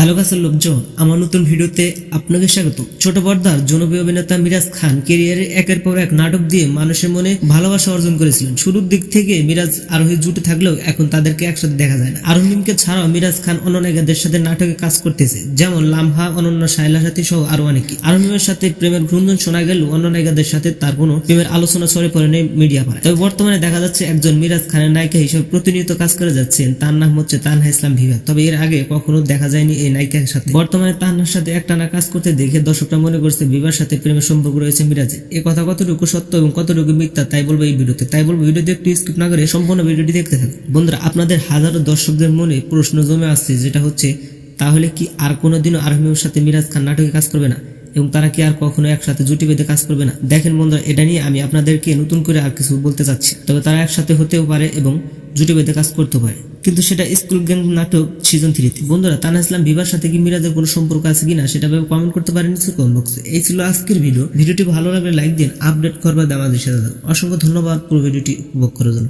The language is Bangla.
হ্যালো গাছের লোকজন, আমার নতুন ভিডিওতে আপনাকে স্বাগত। ছোট পর্দার জনপ্রিয় অভিনেতা মিরাজ খান কেরিয়ারে একের পর এক নাটক দিয়ে মানুষের মনে ভালোবাসা অর্জন করেছিলেন। শুরুর দিক থেকে মিরাজ আরোহী জুটে থাকলেও এখন তাদেরকে একসাথে দেখা যায় না। আরোহীকে ছাড়াও মিরাজ খান অন্য নায়িকাদের সাথে নাটকে কাজ করতেছে, যেমন লামহা, অনন্য শাইলা সাথী সহ আরও অনেকে। আরোহীর সাথে প্রেমের ঘুরঞ্জন শোনা গেল অন্য নায়িকাদের সাথে তার কোনো প্রেমের আলোচনা ছড়ে পড়ে নেই মিডিয়া পাড়ায়। তবে বর্তমানে দেখা যাচ্ছে একজন মিরাজ খানের নায়িকা হিসেবে প্রতিনিয়ত কাজ করে যাচ্ছেন, তার নাম হচ্ছে তানহা ইসলাম ভিভা। তবে এর আগে কখনো দেখা যায়নি এই নায়িকার সাথে। বর্তমানে তানহার সাথে একটানা কাজ করতে দেখে দর্শকরা মনে করছে বিবার সাথে প্রেমের সম্পর্ক রয়েছে মিরাজের এ কথা কতটুকু সত্য এবং কতটুকু মিথ্যা তাই বলব এই ভিডিওতে। তাই বলব ভিডিওতে একটু স্কিপ না করে সম্পূর্ণ ভিডিওটি দেখতে থাকুন। বন্ধুরা, আপনাদের হাজারো দর্শকদের মনে প্রশ্ন জমে আসছে, যেটা হচ্ছে, তাহলে কি আর কোনোদিনও আরহিমের সাথে মিরাজ খান নাটকে কাজ করবে না? এবং তারা কি আর কখনো একসাথে জুটি বেঁধে কাজ করবে না? দেখেন বন্ধুরা, এটা নিয়ে আমি আপনাদেরকে নতুন করে আর কিছু বলতে চাচ্ছি। তবে তারা একসাথে হতেও পারে এবং জুটি বেঁধে কাজ করতে পারে। কিন্তু সেটা স্কুল গ্যাং নাটক সিজন থ্রিতে বন্ধুরা, তানা ইসলাম বিবার সাথে কি মিরাজের কোনো সম্পর্ক আছে কিনা সেটা ভেবে কমেন্ট করতে পারেন নিচে কমেন্ট বক্সে এই ছিল আজকের ভিডিও ভিডিওটি ভালো লাগলে লাইক দিন আপডেট করবার আমাদের সাথে অসংখ্য ধন্যবাদ পুরো ভিডিওটি উপভোগ করার জন্য।